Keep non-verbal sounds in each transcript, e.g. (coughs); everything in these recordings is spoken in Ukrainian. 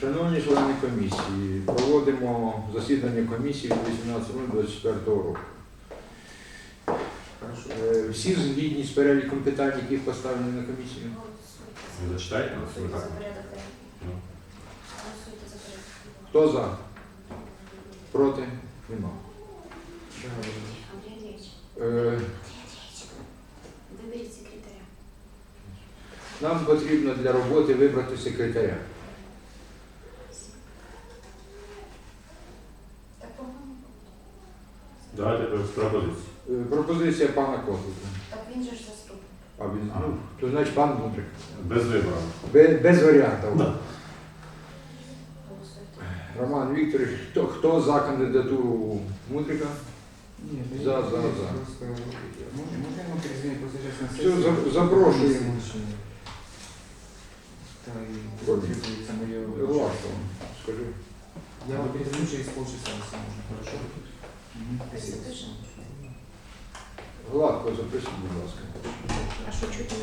Шановні члени комісії, проводимо засідання комісії від 18.24 року. Е, Всі згідні з переліком питань, які поставлені на комісію? Ви зачитаєте? Ну. Порядок. Хто за? Проти? Нема. Андрій Андрійович. Е, Андрій Андрійович. Виберіть секретаря. Нам потрібно для роботи вибрати секретаря. Давайте. Е, Пропозиція пана Котлика. Так він же ж заступник. А він, А. ну, то значить пан Мудрик. Без вибору. Без, без варіантів. Да. Роман Вікторович, хто, хто за кандидатуру Мудрика? Ні, ну, За, за, за. йому перезвонити, просто зараз на Все, сесії. за- запрошуємо. Та і Ходимо. підтримується моє Ласка, скажи. Я вам перезвоню через полчаса, если можно. Хорошо? Спасибо. Гладко запросіть, будь ласка. А що чути?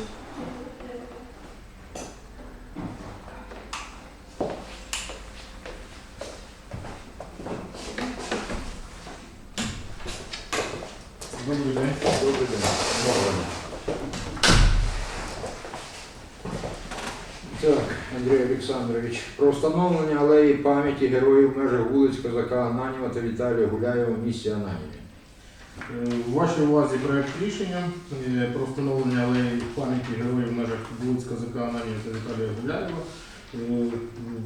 Добрий день. Добрий день. Так, Андрій Олександрович, про встановлення алеї пам'яті героїв в межах вулиць Козака Ананіва та Віталія Гуляєва в місті Ананіві. Е, У вашій увазі проєкт рішення е, про встановлення алеї пам'яті героїв в межах вулиць Козака Ананіва та Віталія Гуляєва.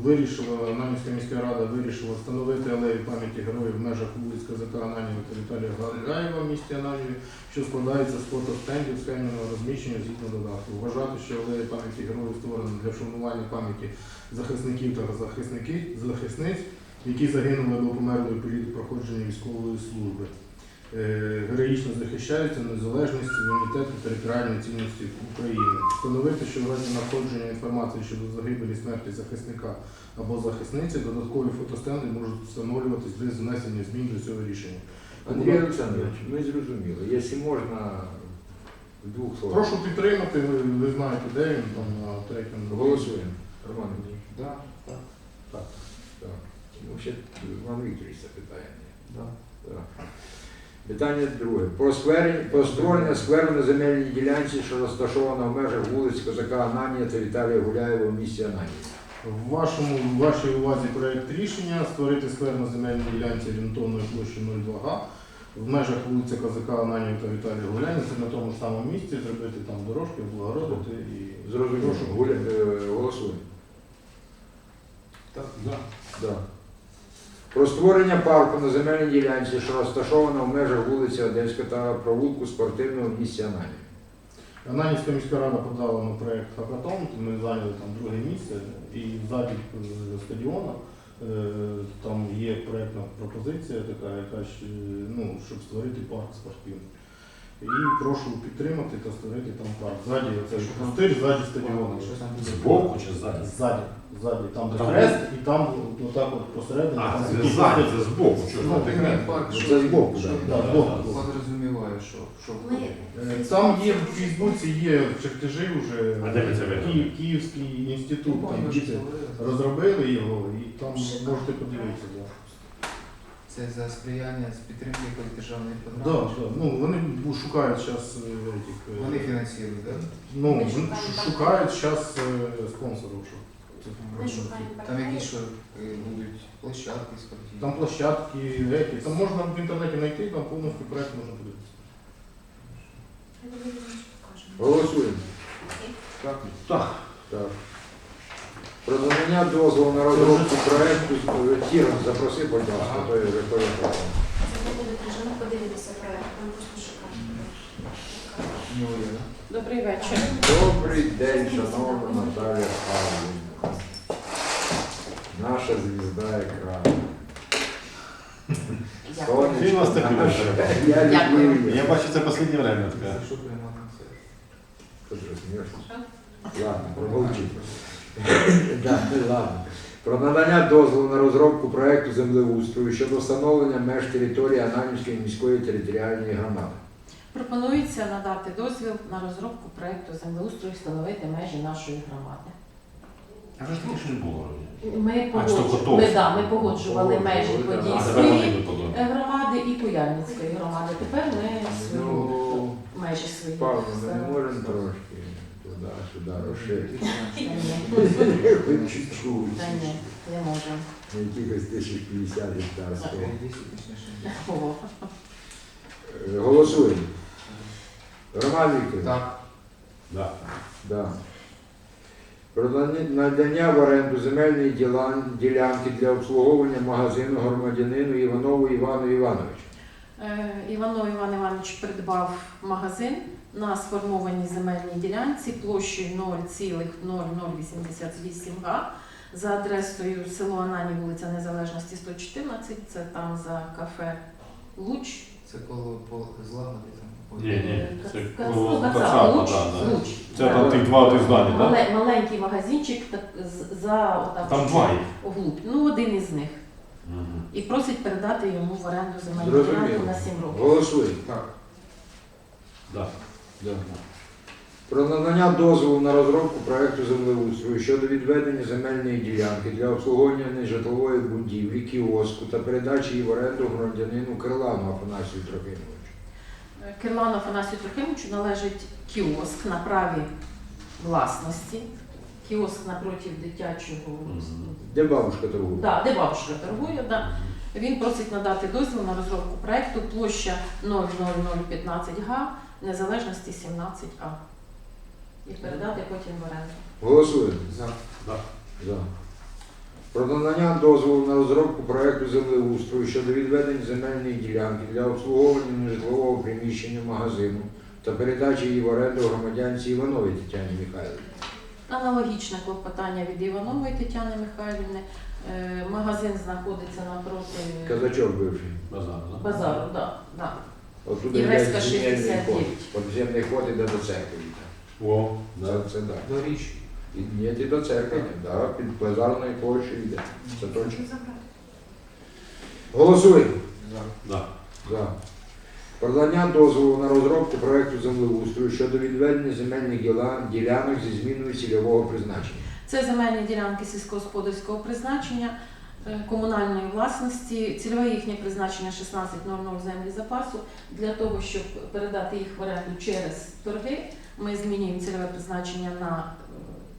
Вирішила, Ананівська міська рада вирішила встановити алею пам'яті героїв в межах вулиць Козака Ананія та Віталія Гуляєва в місті Ананіві, що складається з фотостендів схемного розміщення згідно додатку. Вважати, що алея пам'яті героїв створена для вшанування пам'яті захисників та захисників, захисниць, які загинули або померли у період проходження військової служби героїчно захищаються незалежність, та територіальної цінності України. Встановити, що в разі надходження інформації щодо загибелі смерті захисника або захисниці, додаткові фотостенди можуть встановлюватись без внесення змін до цього рішення. Андрій Олександрович, ми зрозуміли. Якщо можна, в двох словах. Прошу підтримати, ви, ви знаєте, де він там на третьому. Голосуємо. Роман Андрійович. Да, так, Так. Так. Ну, ще Роман Вікторович запитає. да. Так. Питання друге. Про, скверення, про створення скверу на земельній ділянці, що розташована в межах вулиць Козака Ананія та Віталія Гуляєва в місті Ананії. В вашому в вашій увазі проект рішення створити сквер на земельній ділянці орієнтовною площею 02 га в межах вулиці Козака Ананів та Віталія Гуляні. Це на тому ж самому місці, зробити там дорожки, облагородити і Зрозуміло. Прошу. Гуля... е, Голосуємо. Так, Да. Да. Про створення парку на земельній ділянці, що розташована в межах вулиці Одеська та провулку спортивного в місті Ананії. Ананівська міська рада подала на проєкт Хакатон, ми зайняли там друге місце і ззаді е, стадіону е, там є проєктна пропозиція така, яка ну, щоб створити парк спортивний. І прошу підтримати та створити там парк. Ззаді це ж пустир, ззаді там? Збоку чи ззаді? Ззаді, ззаді, там де Там хрест, і там отак от посередині. А, там це такі ззаді, пустир- це збоку. Що ж Ну, ти Ні, парк, що- це збоку, що- да. Да, збоку. Подразуміваю, що, що Ми Е, Там є в Фейсбуці є чертежі вже. А де ви це видали? Київ, Київський інститут, там діти розробили його і там можете подивитися. Да. Це за сприяння з підтримки якоїсь державної Да, програми. да. Ну, вони шукають зараз Вони фінансують, так? ну, вони шукаємо шукають зараз спонсорів. Щоб. Ми шукаємо Там партнерів. якісь що е, будуть площадки спортивні. Там площадки, реки. Там можна в інтернеті знайти, там повністю проект можна подивитися. Ми Володимирович покажемо. Голосуємо. Так. Так. Так. Про надання дозволу на розробку проекту Тірон запроси, будь ласка. Заходимо в режим, подивитися проект, нам просто. У є, да? Добрий вечір. Добрий день, шановна Наталя Павлівна. Наша звізда екрану. Сонечко Він вас такий. Я люблю її. Я бачу, це останнє время таке. Що приймати це? Ти? Ладно, промовчи. (coughs) Да, ладно. Про надання дозволу на розробку проекту землеустрою щодо встановлення меж території Ананівської міської територіальної громади. Пропонується надати дозвіл на розробку проекту землеустрою встановити межі нашої громади. А вже ж таки що не було. Ми А, що погоджували, готово? ми, да, ми погоджували межі Погоджували, да. А тепер вони Подільської е, громади і Куяльницької громади. Тепер ми свої Ну, межі свої. Павло, ми не можемо трошки туди, сюди розширити. Та ні, чуть-чуть. та ні, не можемо. Якихось 1050 гектарського. О, Е, Голосуємо. Роман Вікторович. Так. Да. Да. Про надання в оренду земельної ділянки для обслуговування магазину громадянину Іванову Івану Івановичу. Е, Іванов Іван Іванович придбав магазин на сформованій земельній ділянці площею 0,0088 га за адресою село Анані, вулиця Незалежності 114, це там за кафе Луч. Це коло по злагоди там. Ні, ні, це коло Кацапа, Луч, да, да. Луч. Це Да. там тих два тих здання, так? Мале- маленький магазинчик так, з- за отак, Там два їх. Ну, один із них. Мгм. І просить передати йому в оренду земельну Зрозуміло. ділянку на 7 років. Голосуємо. Так. Да. Про надання дозволу на розробку проекту землеустрою щодо відведення земельної ділянки для обслуговування нежитлової будівлі, кіоску та передачі її в оренду громадянину Крилану Афанасію Трохимовичу. Кирлану Афанасію Трохимовичу належить кіоск на праві власності. Кіоск напроти дитячого. Де бабушка торгує? Да, де бабушка торгує, да. Він просить надати дозвіл на розробку проекту площа 00015 га, незалежності 17 А. І передати потім в оренду. Голосуємо. За. Да. За. Про надання дозволу на розробку проекту землеустрою щодо відведення земельної ділянки для обслуговування нежитлового приміщення магазину та передачі її в оренду громадянці Івановій Тетяні Михайлівні. Аналогічне клопотання від Іванової Тетяни Михайлівни. Е, Магазин знаходиться напроти Казачок бивший. Базар, да? базару. Да, да. Отуди Єврейська йде земельний 69. ход. Подземний ход іде до церкви. О, Да. да. Це, це так. До річ. І ні, і до церкви, да, під базарною площею йде. Це точно. Голосуємо. За. Да. За. Продання дозволу на розробку проекту землеустрою щодо відведення земельних ділянок зі зміною цільового призначення. Це земельні ділянки сільськогосподарського призначення комунальної власності. Цільове їхнє призначення 16.00 землі запасу. Для того, щоб передати їх в оренду через торги, ми змінюємо цільове призначення на е,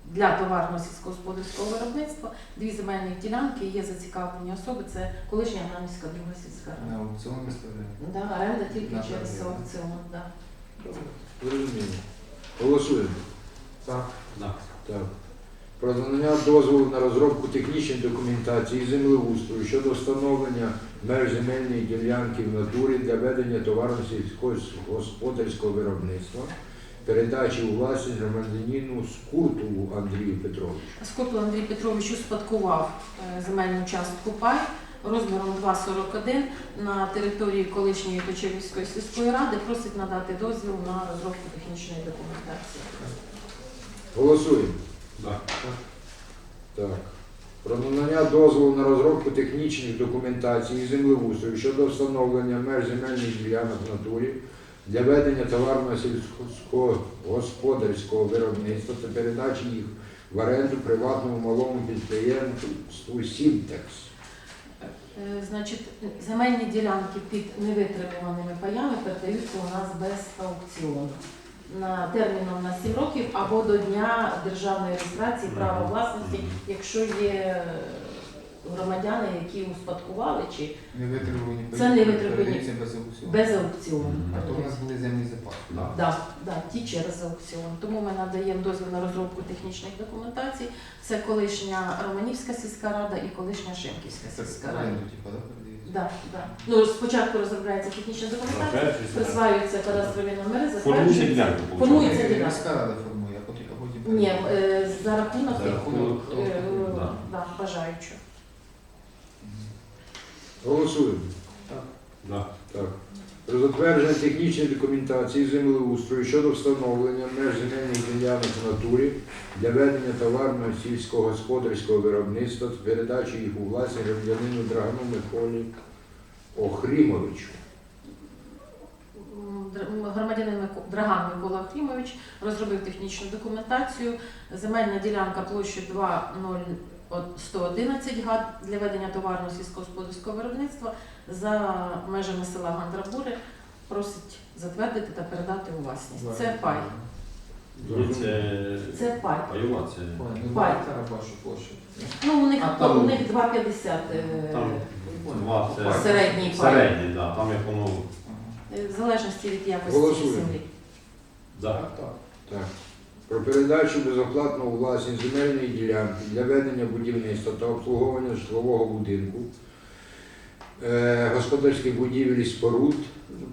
для товарного сільськогосподарського виробництва. Дві земельні ділянки є зацікавлені особи. Це колишня Ганівська друга сільська рада. На аукціон виставляємо. Да, оренда тільки На через торги. аукціон. Да. Зрозуміло. Голосуємо. Так. Да. Так. Про надання дозволу на розробку технічної документації і землеустрою щодо встановлення меж земельної ділянки в натурі для ведення товарно сільськогосподарського виробництва, передачі у власність громадянину Скуртову Андрію Петровичу. Скопил Андрій Петрович успадкував е, земельну частку пай розміром 2,41 на території колишньої Точилівської сільської ради. Просить надати дозвіл на розробку технічної документації. Голосуємо. Да. Так. Про надання дозволу на розробку технічних документацій і землеустрою щодо встановлення меж земельних ділянок в натурі для ведення товарного сільськогосподарського виробництва та передачі їх в оренду приватному малому підприємству Сімтекс. Е, Значить, земельні ділянки під невитримуваними паями передаються у нас без аукціону. На терміном на 7 років або до дня державної реєстрації права власності, якщо є громадяни, які успадкували чи Не витримувані. Це не витримувані. Передаються без аукціону. без аукціону. А то у нас були землі запаси. Да. Да, да, ті через аукціон. Тому ми надаємо дозвіл на розробку технічних документацій. Це колишня Романівська сільська рада і колишня Шимківська Це сільська рада. оренду, типу, да? Да, да. Ну, спочатку розробляється технічна документація, присваюються кадастрові номери, Формується затверджуються. Формується виходить. Е, ділянка. Міська рада формує, а потім а потім Ні, е, за рахунок За рахунок, е, да. да, бажаючи. Голосуємо. Да. Так. Про затвердження технічної документації землеустрою щодо встановлення меж земельних ділянок в натурі для ведення товарного сільськогосподарського виробництва та передачі їх у власність громадянину Драгану Миколі Охрімовичу. Громадянин Драган Микола Охрімович розробив технічну документацію. Земельна ділянка площею 2,0111 га для ведення товарного сільськогосподарського виробництва за межами села Гандрабури просить затвердити та передати у власність. Це пай. Це Це пай. пайова, це ну Пай. площу. Ну, у них, у них 2,50 е, Там два, це середній пай. середній, да, там як воно, Е, В залежності від якості Голосуємо. землі. да. Так, так. Так. Про передачу безоплатно у власність земельної ділянки для ведення будівництва та обслуговування житлового будинку, е, господарських будівель і споруд,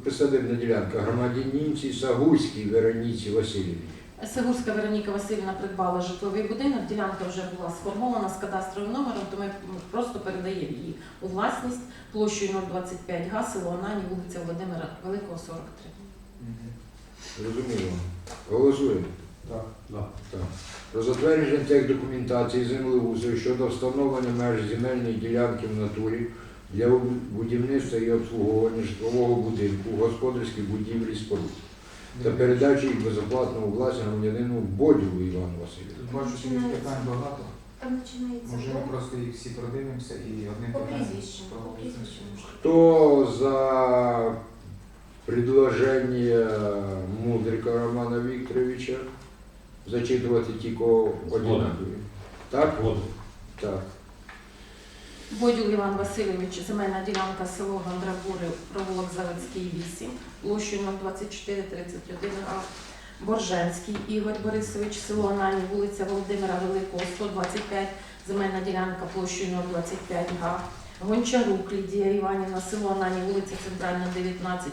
присадибна ділянка громадянинці Сагульській Вероніці Васильівні. Сигурська Вероніка Васильівна придбала житловий будинок, ділянка вже була сформована з кадастровим номером, то ми просто передаємо її у власність площею 025 га, село Анані, вулиця Володимира Великого, 43. Мгм. Голосуємо. Так. Да. Так. Про затвердження техдокументації землеустрою щодо встановлення меж земельної ділянки в натурі для будівництва і обслуговування житлового будинку, господарських будівель і споруд та передачі їх безоплатно у власність громадянину Бодіву Івану Васильовичу. Тут бачу, що їх питань багато. Там починається Може, ми просто їх всі продивимося і одним по питанням. По. Хто за предложення Мудрика Романа Вікторовича зачитувати тільки одинакові? Так? Так. Бодюл Іван Васильович, земельна ділянка село Гандрабури, провулок Заводський 8, площею 02431 га. Борженський Ігор Борисович, село Анані, вулиця Володимира Великого, 125, земельна ділянка площею 025 га. Гончарук Лідія Іванівна, село Анані, вулиця Центральна, 19,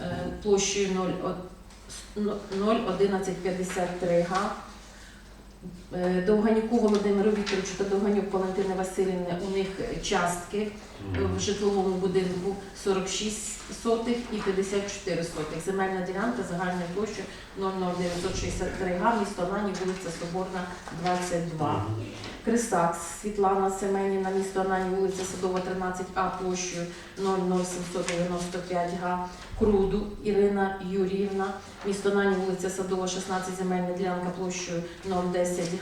е, площею 01153 га. Е, Довганюку Володимиру Вікторовичу та Довганюк Валентини Васильівни у них частки в житловому будинку 46 сотих і 54 сотих. Земельна ділянка загальною площею 00963 га, місто Анані, вулиця Соборна, 22. Крисак Світлана Семенівна, місто Анані, вулиця Садова, 13А, площею 00795 га. Круду Ірина Юріївна, місто Анані, вулиця Садова, 16, земельна ділянка площею 010 га.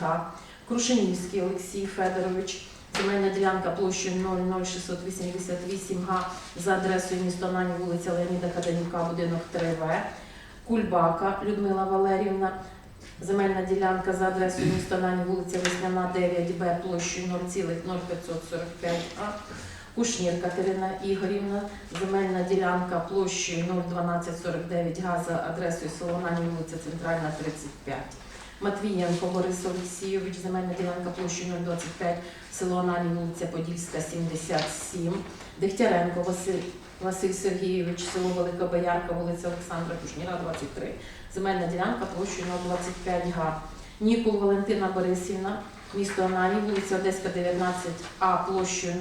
Крушенівський Олексій Федорович, земельна ділянка площею 00688 га за адресою місто Анані, вулиця Леоніда Каденюка, будинок 3В. Кульбака Людмила Валерівна, Земельна ділянка за адресою міста Нані, вулиця Весняна, 9Б, площею 0,0545 А. Кушнір Катерина Ігорівна, земельна ділянка площею 01249 Га за адресою село Нані, вулиця Центральна, 35. Матвієнко Борис Олексійович, земельна ділянка площею 025, село Нані, вулиця Подільська, 77. Дегтяренко Василь, Василь Сергійович, село Велика Боярка, вулиця Олександра Кушніра, 23. Земельна ділянка площею 025 га. Нікол Валентина Борисівна, місто Анані, вулиця Одеська, 19А, площею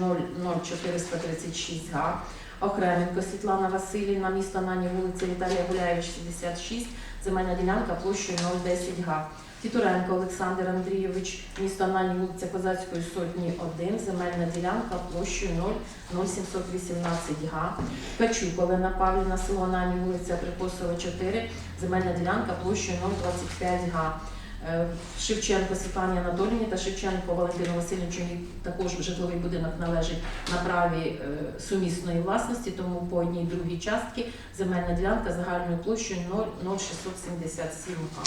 00436 га. Охременко Світлана Васильівна, місто Анані, вулиця Віталія Гуляєвич, 66, земельна ділянка площею 010 га. Тітуренко Олександр Андрійович, місто Анані, вулиця Козацької сотні 1, земельна ділянка площею 00718 га. Качук Олена Павлівна, село Анані, вулиця Прикосова 4, земельна ділянка площею 025 га. Е, Шевченко Світлані Анатоліївні та Шевченко Валентину Васильовичу також житловий будинок належить на праві е, сумісної власності, тому по одній другій частці земельна ділянка загальною площею 00677 га.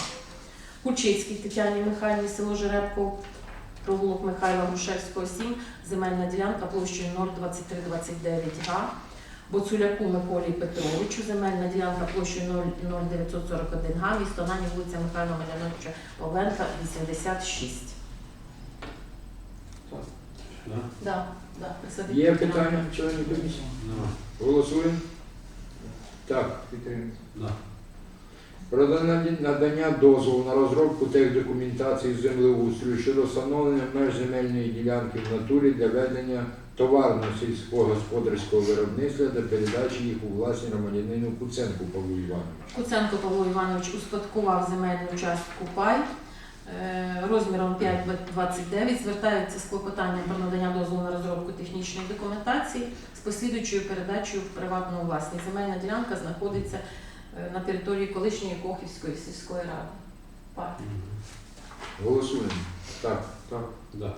Кучицькій Тетяні Михайлівні, село Жеребко, провулок Михайла Грушевського, 7, земельна ділянка площею 02329 га. Боцуляку Миколі Петровичу, земельна ділянка площею 00941 га, місто Нані, вулиця Михайла Маляновича Павленка, 86. Да? Да, да, Є питання членів комісії? Голосуємо. Так. Підтримую. Да. Про надання- дозволу на розробку техдокументації землеустрою щодо встановлення меж земельної ділянки в натурі для ведення товарного сільськогосподарського виробництва та передачі їх у власність громадянину Куценку Павлу Івановичу. Куценко Павло Іванович успадкував земельну частку пай е, розміром 5,29. Звертається з клопотанням про надання дозволу на розробку технічної документації з послідуючою передачею в приватну власність. Земельна ділянка знаходиться на території колишньої Кохівської сільської ради. Пай. Голосуємо. Так. Так. Да.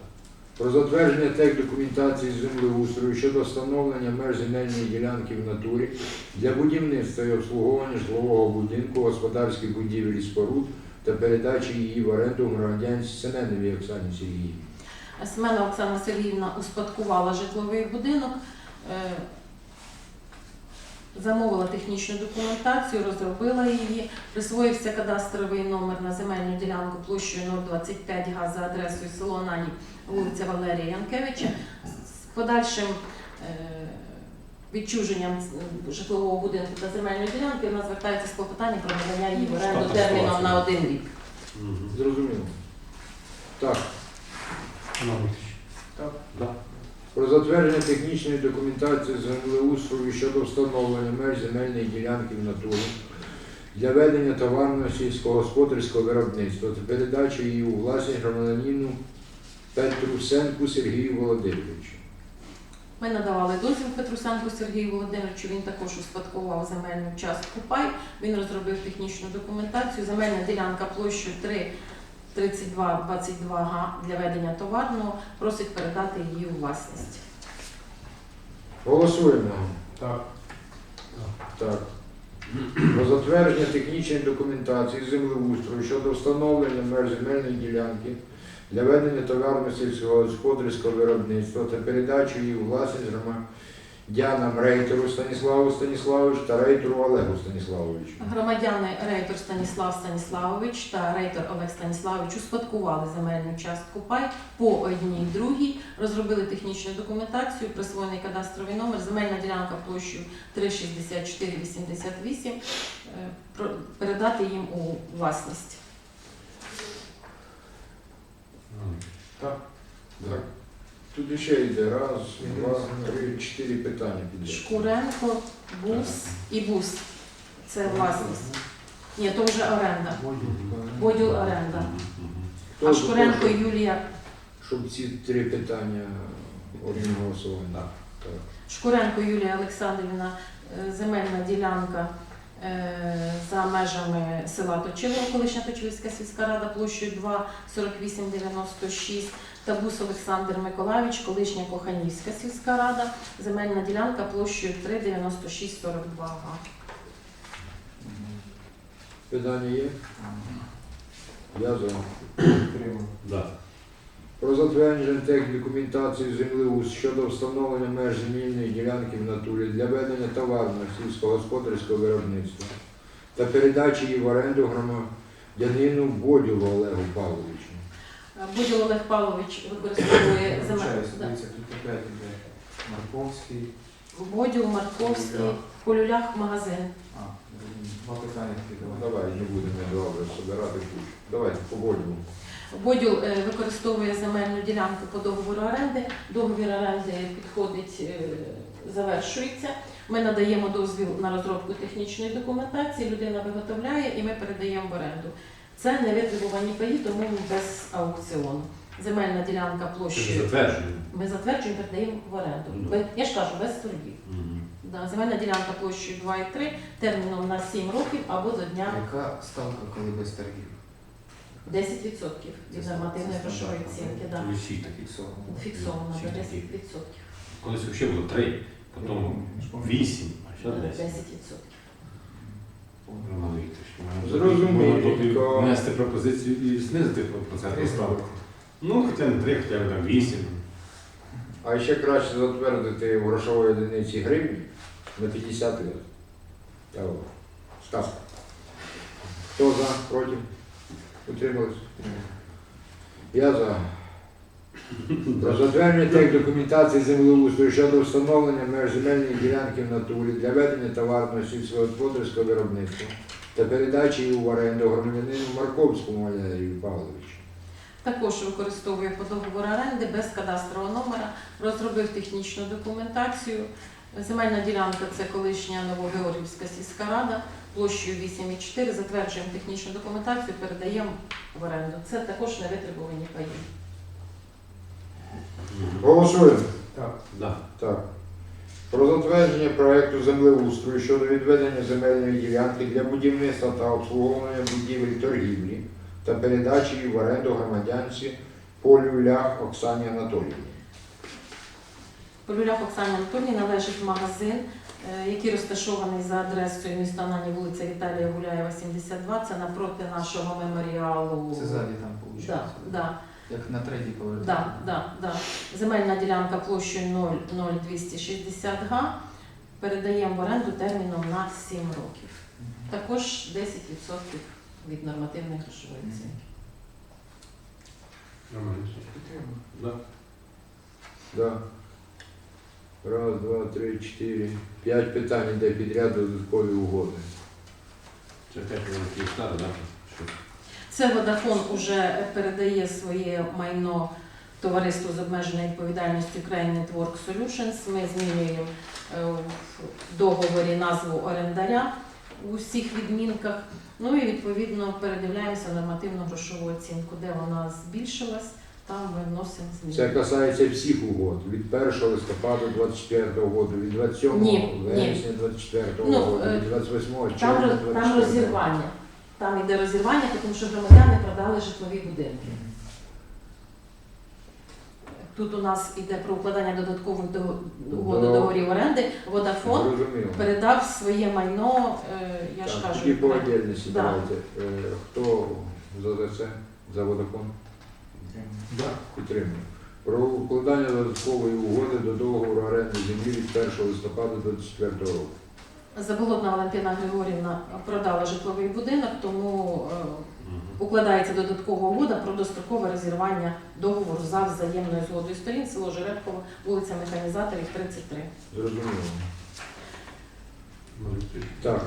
Про затвердження тех документації з землеустрою щодо встановлення меж земельної ділянки в натурі для будівництва і обслуговування житлового будинку, господарських будівель і споруд та передачі її в оренду громадянці Семеновій Оксані Сергіївні. Семена Оксана Сергіївна успадкувала житловий будинок, е, замовила технічну документацію, розробила її, присвоївся кадастровий номер на земельну ділянку площею 025 га за адресою село Нані, вулиця Валерія Янкевича. З подальшим е, відчуженням е, житлового будинку та земельної ділянки вона звертається з клопотанням про надання її в оренду терміном на один рік. Зрозуміло. Так. Так. Про затвердження технічної документації землеустрою щодо встановлення меж земельної ділянки в натурі для ведення товарного сільськогосподарського виробництва та передачі її у власність громадянину Петрусенку Сергію Володимировичу. Ми надавали дозвіл Петрусенку Сергію Володимировичу. Він також успадкував земельну частку пай. Він розробив технічну документацію. Земельна ділянка площею 3 32 22 га для ведення товарного. Просить передати її у власність. Голосуємо. Так. Так. Про затвердження технічної документації землеустрою щодо встановлення меж земельної ділянки для ведення товарно сільськогосподарського виробництва та передачі її у власність громадянам Рейтеру Станіславу Станіславовичу та Рейтеру Олегу Станіславовичу. Громадяни Рейтор Станіслав Станіславович та Рейтор Олег Станіславович успадкували земельну частку пай по одній другій, розробили технічну документацію, присвоєний кадастровий номер, земельна ділянка площею 36488, е, передати їм у власність. Так. Так. Тут ще йде раз, два, три, чотири питання піде. Шкуренко, Бус і Бус. Це власність. Ні, то вже оренда. Поділ оренда. Хто А за те, Шкуренко щоб- Юлія Щоб ці три питання одним голосуванням. Так. Шкуренко Юлія Олександрівна, е, земельна ділянка е, за межами села Точило, колишня Точилівська сільська рада площею 2,4896, та Бус Олександр Миколаївич, колишня Коханівська сільська рада, земельна ділянка площею 3,9642 га. Питання є? Я за. Підтримую. Да. Про затвердження тех документації землеус щодо встановлення меж земельної ділянки в натурі для ведення товарного сільськогосподарського виробництва та передачі її в оренду громадянину Боділу Олегу Павловичу. Буділ Олег Павлович використовує земельну. дивіться, тут опять іде Марковський. Боділ, Марковський, в Полюлях магазин. А, два питання Ну, давай. не будемо добре збирати кучу. Давайте по Боділу. Поділ е, використовує земельну ділянку по договору оренди. Договір оренди підходить, е, завершується. Ми надаємо дозвіл на розробку технічної документації, людина виготовляє і ми передаємо в оренду. Це не витребувані паї, тому без аукціону. Земельна ділянка площею. затвердження. Ми затверджуємо, передаємо в оренду. Ну. Бе- Я ж кажу, без торгів. Мгм. Да, земельна ділянка площею 2,3, терміном на 7 років або до дня Яка ставка, коли без торгів? 10% від нормативної грошової оцінки. Да. Усі такі. Фіксовано. Фіксовано Всі 10%. Колись взагалі було три, потім вісім, а ще десять. 10%. Роман Вікторович, Зрозуміло. внести пропозицію і знизити процентну ставку. Ну, хоча не три, хоча б там вісім. А ще краще затвердити в грошовій одиниці гривні на 50 років. Так, Хто за, проти? Утримались? Я за. Про затвердження тех документації землеустрою щодо встановлення меж земельної ділянки в натурі для ведення товарного сільськогосподарського виробництва та передачі її в оренду громадянину Марковському Валерію Павловичу. Також використовує по договору оренди без кадастрового номера, розробив технічну документацію. Земельна ділянка це колишня Новогеоргівська сільська рада, площею 8,4. Затверджуємо технічну документацію, передаємо в оренду. Це також не витребувані паї. Голосуємо. Так. Да. Так. Про затвердження проекту землеустрою щодо відведення земельної ділянки для будівництва та обслуговування будівель торгівлі та передачі її в оренду громадянці Полю Лях Оксані Анатоліївні. По люлях Оксані Анатольні належить магазин, е, який розташований за адресою міста Анані, вулиця Віталія Гуляєва, 72. Це напроти нашого меморіалу. Це ззаді там виходить. Да, да, Як на третій поверх. да, да, да. Земельна ділянка площею 00260 га. Передаємо в оренду терміном на 7 років. Також 10% від нормативної грошової оцінки. Нормально. Да. Да. Раз, два, три, чотири. П'ять питань йде підряд додаткові угоди. Це опять воно Київстар, да? Це Водафон уже передає своє майно товариству з обмеженою відповідальністю Ukraine Network Solutions. Ми змінюємо е, в договорі назву орендаря у всіх відмінках. Ну і відповідно передивляємося нормативну грошову оцінку, де вона збільшилась, там ми вносимо Це касається всіх угод. Від 1 листопада 24 року, від 27 Ні, ні. вересня 24 Ну, року, е, від 28 Там, червня роз- 24 там розірвання. Там іде розірвання, тому що громадяни продали житлові будинки. Тут у нас іде про укладання додаткових угод до До- договорів оренди. Водафон Зрозуміло. передав своє майно, е, я ж кажу, Тоді по отдельності Да. давайте. Е, Хто за це? За Водафон? Да. Підтримує. Про укладання додаткової угоди до договору оренди землі від 1 листопада до 24 року. Заболотна Валентина Григорівна продала житловий будинок, тому е, укладається додаткова угода про дострокове розірвання договору за взаємною згодою сторін, село Жеребково, вулиця Механізаторів, 33. Зрозуміло. Так.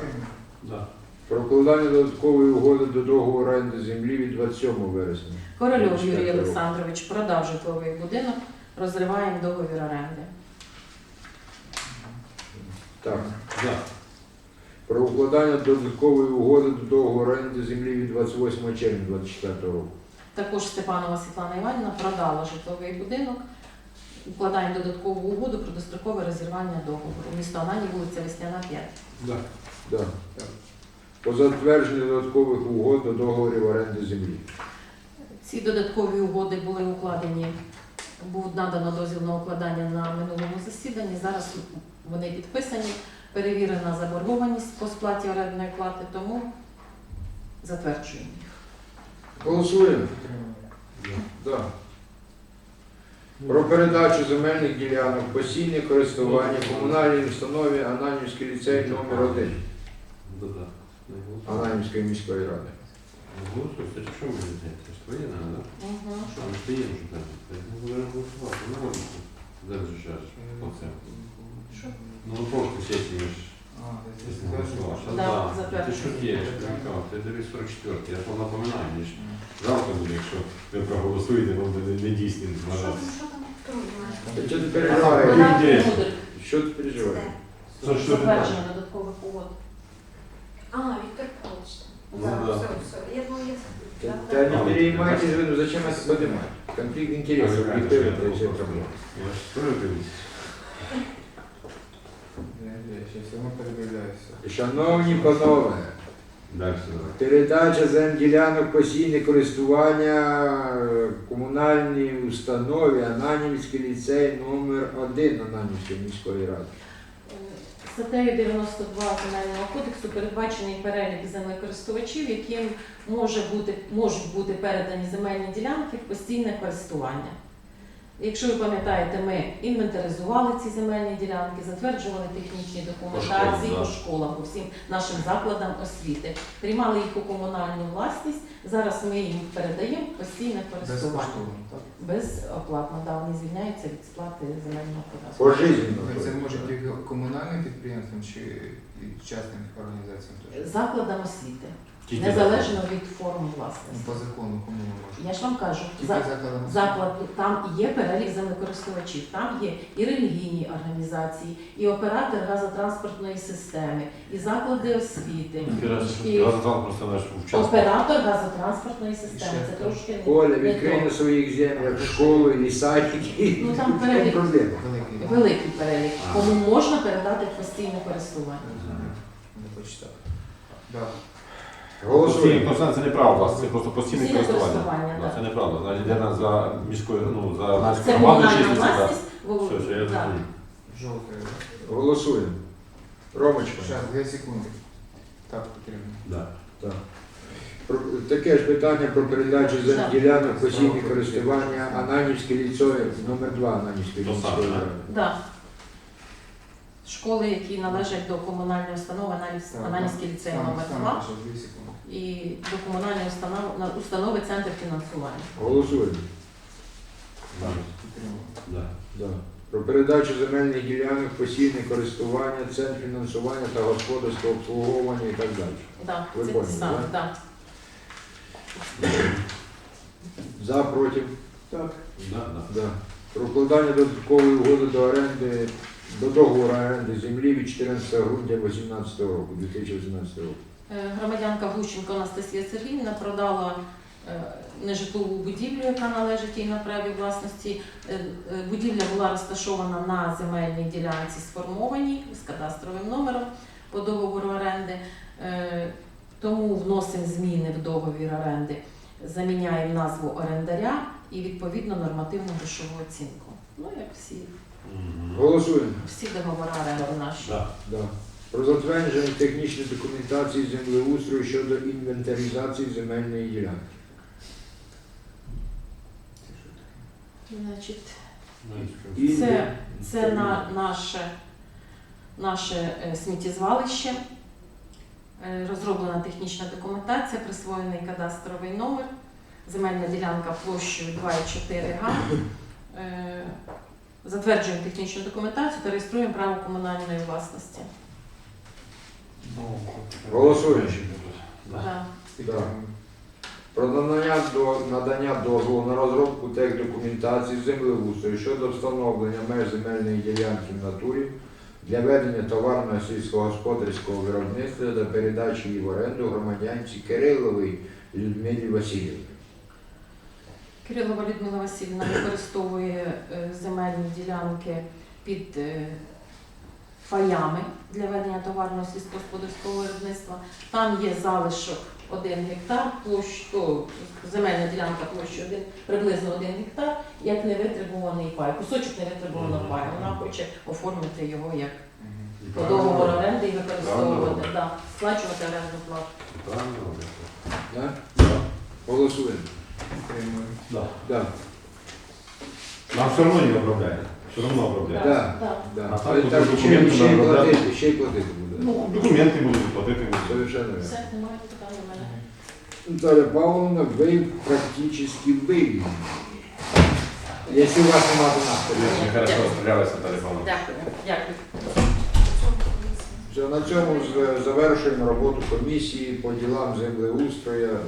Да. Про укладання додаткової угоди до договору оренди землі від 27 вересня. Корольов Юрій Олександрович продав житловий будинок, розриваємо договір оренди. Так. Да. Про укладання додаткової угоди до договору оренди землі від 28 червня 24 року. Також Степанова Світлана Іванівна продала житловий будинок. Укладаємо додаткову угоду про дострокове розірвання договору. Місто Анані, вулиця Весняна, 5. Да. Да. По затвердженню додаткових угод до договорів оренди землі. Ці додаткові угоди були укладені, був надано дозвіл на укладання на минулому засіданні. Зараз вони підписані, перевірена заборгованість по сплаті орендної плати, тому затверджуємо їх. Голосуємо. Да. Про передачу земельних ділянок постійне користування комунальній установі Ананівський ліцей номер 1 Да, да. Не голосуй. Ананівської міської ради. Угу. Що ми стоїмо вже там? Ми будемо голосувати. Ну, от, зараз же час. Оце. Що? Ну, на прошлой сесії ми ж А, десь Если я не скажу. голосовал. Сейчас, Да, да, затверджую. ты шутишь, Михайло, ты дивись 44 я ж вам напоминаю, ніж жалко буде, якщо ви проголосуєте, вам буде недійсним Що вважатися. там, що там трудно? Та чого ти Ага. переживаєш? Вона інтересно. буде Що ти переживаєш? Це що ти затвердження додаткових угод. А, Віктор Павлович. Ну, Да, да. все, все. Я думаю, я... Та, та не переймайтесь, ви, ну зачем это поднимать? Конфликт интересов, Ага, диктует я все просто- проблемы. Я ж строю дивлюсь. Шановні панове, передача земділянок постійне користування комунальній установі Ананівський ліцей номер 1 Ананівської міської ради. Статтею 92 Земельного кодексу передбачений перелік землекористувачів, яким може бути, можуть бути передані земельні ділянки в постійне користування. Якщо ви пам'ятаєте, ми інвентаризували ці земельні ділянки, затверджували технічні документації по да. школам, по всім нашим закладам освіти, приймали їх у комунальну власність. Зараз ми їм передаємо постійне користування. Безоплатно, да, вони звільняються від сплати земельного податку. Пожизненно. Це може бути комунальним підприємством чи частним організаціям? Закладам освіти. Тільки незалежно від форм Ну, власності. по закону кому ми можемо? Я ж вам кажу, Тільки за, закладом. заклад там є перелік землекористувачів, там є і релігійні організації, і оператор газотранспортної системи, і заклади освіти. І просто наш оператор газотранспортної системи. Це трошки не- Коля, не відкрий то. на своїх землях школи, лісайки. Ну, там перелік. проблема? Великий. Великий перелік, кому можна передати в постійне користування. Не почитав. Да. Постійне Голосуємо. користування це неправда, це просто постійне Постійне користування. користування, Да, так. Це неправда. Значить, йде на за міською, ну, за Це міською громадою комунальна власність. бо- Все, все, я так. зрозумів. Жовтий. Голосуємо. Ромочка. Зараз, дві секунди. Так, потрібно. Да. Так. Про- Таке ж питання про передачу Так. земділянок постійне користування Ананівське ліцо номер 2 Ананівської То саме? Да. Школи, які належать до комунальної установи Ананівський ліцей номер саме 2 перше, дві секунди. і до комунальної установи, установи Центр фінансування. Голосуємо. Підтримую. Да. Да. Про передачу земельних ділянок, постійне користування, центр фінансування та господарського обслуговування і так далі. Да, Ви це поняли, саме, да? да? За, проти? Так. Да, да. Да. Про укладання додаткової угоди до оренди, до договору оренди землі від 14 грудня 2018 року, 2018 року. Е, Громадянка Глущенко Анастасія Сергіївна продала е, нежитлову будівлю, яка належить їй на праві власності. Е, Будівля була розташована на земельній ділянці сформованій з кадастровим номером по договору оренди. Тому вносимо зміни в договір оренди, заміняємо назву орендаря і відповідно нормативну грошову оцінку. Ну, як всі. Голосуємо. всі договори оренди наші. Да. Да. Про затвердження технічної документації землеустрою щодо інвентаризації земельної ділянки. Значить, Це- Це на наше, наше е, сміттєзвалище. Е, Розроблена технічна документація, присвоєний кадастровий номер, земельна ділянка площею 2,4 га. Е, Затверджуємо технічну документацію та реєструємо право комунальної власності. Голосуємо. Да. Да. Да. Про надання, до, надання дозволу на розробку техдокументації землеустрою щодо встановлення меж земельної ділянки в натурі для ведення товарного сільськогосподарського виробництва та передачі її в оренду громадянці Кириловій Людмилі Васильівні. Кирилова Людмила Васильівна використовує е, земельні ділянки під е, паями для ведення товарного сільськогосподарського виробництва. Там є залишок 1 гектар, площ, то, земельна ділянка площі один, приблизно 1 гектар, як невитребуваний пай. Кусочок невитребуваного паю. Вона хоче оформити його як по договору оренди і використовувати, да, сплачувати орендну плату. Правильно. Голосуємо. Да. Да. Нам все одно не обробляють. Все одно обробляють. Да. Да. Да. А так тут так, документи ще, ще й надо, да? платити, ще й платити буде. Ну, документи будуть платити. будуть. Совершенно верно. Все, немає питань у мене. Наталья Павловна, вы практически вывели. Если у вас нема то нас, Ми хорошо розстрілялися телефоном. Дякую. Дякую. Все, на цьому з- завершуємо роботу комісії по ділам землеустрою.